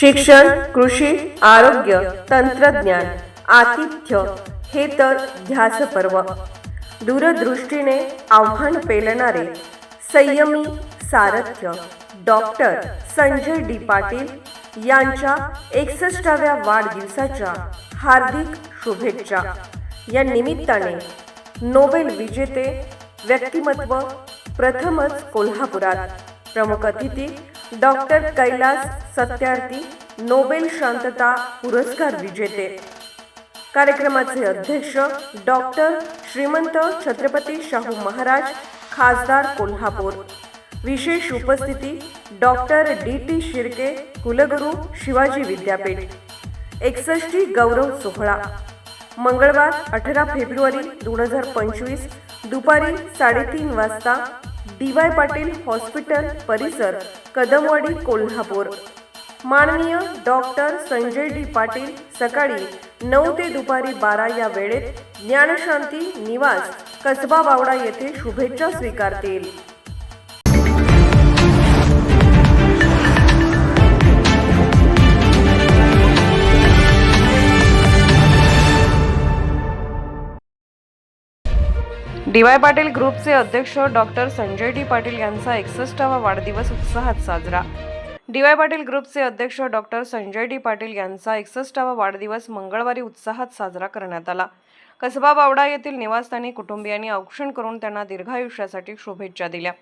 शिक्षण कृषी आरोग्य तंत्रज्ञान आतिथ्य हे तर ध्यास पर्व दूरदृष्टीने आव्हान पेलणारे संयमी सारथ्य डॉक्टर संजय डी. पाटील यांच्या एकसष्टाव्या वाढदिवसाच्या हार्दिक शुभेच्छा. या निमित्ताने नोबेल विजेते व्यक्तिमत्व प्रथमच कोल्हापुरात. प्रमुख अतिथी डॉक्टर कैलास सत्यार्थी नोबेल शांतता पुरस्कार विजेते. कार्यक्रमाचे अध्यक्ष डॉक्टर श्रीमंत छत्रपती शाहू महाराज खासदार कोल्हापूर. विशेष उपस्थिती डॉक्टर डी टी शिर्के कुलगुरू शिवाजी विद्यापीठ. एकसष्टी गौरव सोहळा. मंगळवार अठरा फेब्रुवारी दोन हजार पंचवीस दुपारी साडेतीन वाजता डी वाय पाटील हॉस्पिटल परिसर कदमवाडी कोल्हापूर. माननीय डॉक्टर संजय डी पाटील सकाळी नऊ ते दुपारी बारा या वेळेत ज्ञानशांती निवास कसबा बावडा येथे शुभेच्छा स्वीकारतील. डी वाय पाटील ग्रुपचे अध्यक्ष डॉक्टर संजय डी पाटील यांचा एकसष्टावा वाढदिवस उत्साहात साजरा. डी वाय पाटील ग्रुपचे अध्यक्ष डॉक्टर संजय डी पाटील यांचा एकसष्टावा वाढदिवस मंगळवारी उत्साहात साजरा करण्यात आला. कसबा बावडा येथील निवासस्थानी कुटुंबियांनी औक्षण करून त्यांना दीर्घायुष्यासाठी शुभेच्छा दिल्या.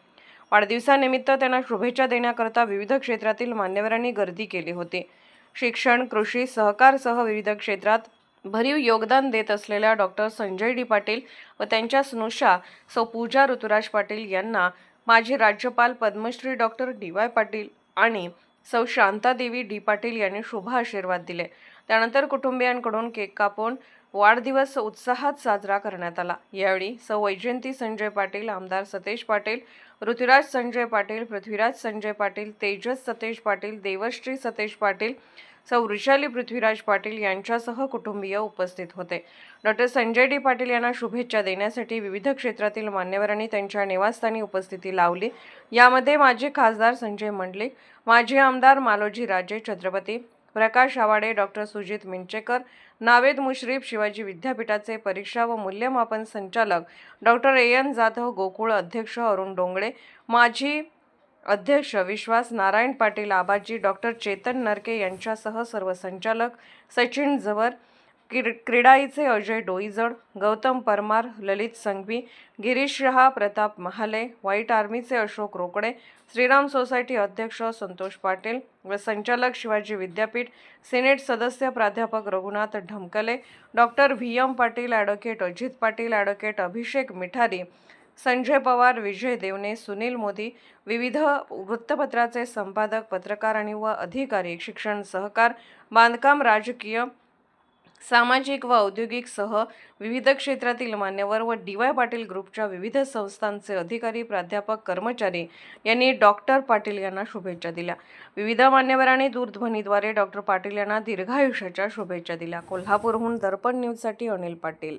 वाढदिवसानिमित्त त्यांना शुभेच्छा देण्याकरता विविध क्षेत्रातील मान्यवरांनी गर्दी केली होती. शिक्षण कृषी सहकारसह विविध क्षेत्रात भरीव योगदान देत असलेल्या डॉक्टर संजय डी पाटील व त्यांच्या स्नुषा सौ पूजा ऋतुराज पाटील यांना माजी राज्यपाल Padma Shri doctor D Y Patil आणि सौ शांतादेवी डी पाटील यांनी शुभ आशीर्वाद दिले. त्यानंतर कुटुंबियांकडून केक कापून वाढदिवस उत्साहात साजरा करण्यात आला. यावेळी सौ वैजयंती संजय पाटील आमदार सतेज पाटील ऋतुराज संजय पाटील पृथ्वीराज संजय पाटील तेजस सतेज पाटील देवश्री सतेज पाटील सौ वृषाली पृथ्वीराज पाटील यांच्यासह कुटुंबीय उपस्थित होते. डॉक्टर संजय डी पाटील यांना शुभेच्छा देण्यासाठी विविध क्षेत्रातील मान्यवरांनी त्यांच्या निवासस्थानी उपस्थिती लावली. यामध्ये माजी खासदार संजय मंडलिक माजी आमदार मालोजी राजे छत्रपती प्रकाश आवाडे डॉक्टर सुजित मिंचेकर नावेद मुश्रीफ शिवाजी विद्यापीठाचे परीक्षा व मूल्यमापन संचालक doctor A. N. Jadhav Gokul अध्यक्ष अरुण डोंगळे माजी अध्यक्ष विश्वास नारायण पाटील आबाजी डॉक्टर चेतन नरके यांच्यासह सर्व संचालक सचिन जवर किर क्रीडाईचे अजय डोईजड गौतम परमार ललित संघवी गिरीश शहा प्रताप महाले व्हाईट आर्मीचे अशोक रोकडे श्रीराम सोसायटी अध्यक्ष संतोष पाटील व संचालक शिवाजी विद्यापीठ सिनेट सदस्य प्राध्यापक Raghunath Dhamakle doctor V. M. Patil advocate Ajit Patil advocate Abhishek Mithari Sanjay Pawar Vijay Devne Sunil Modi विविध वृत्तपत्राचे संपादक पत्रकार आणि व अधिकारी शिक्षण सहकार बांधकाम राजकीय सामाजिक व औद्योगिक सह विविध क्षेत्रातील मान्यवर व डी वाय पाटील ग्रुपच्या विविध संस्थांचे अधिकारी प्राध्यापक कर्मचारी यांनी डॉक्टर पाटील यांना शुभेच्छा दिल्या. विविध मान्यवरांनी दूरध्वनीद्वारे डॉक्टर पाटील यांना दीर्घायुष्याच्या शुभेच्छा दिल्या. कोल्हापूरहून दर्पण न्यूजसाठी अनिल पाटील.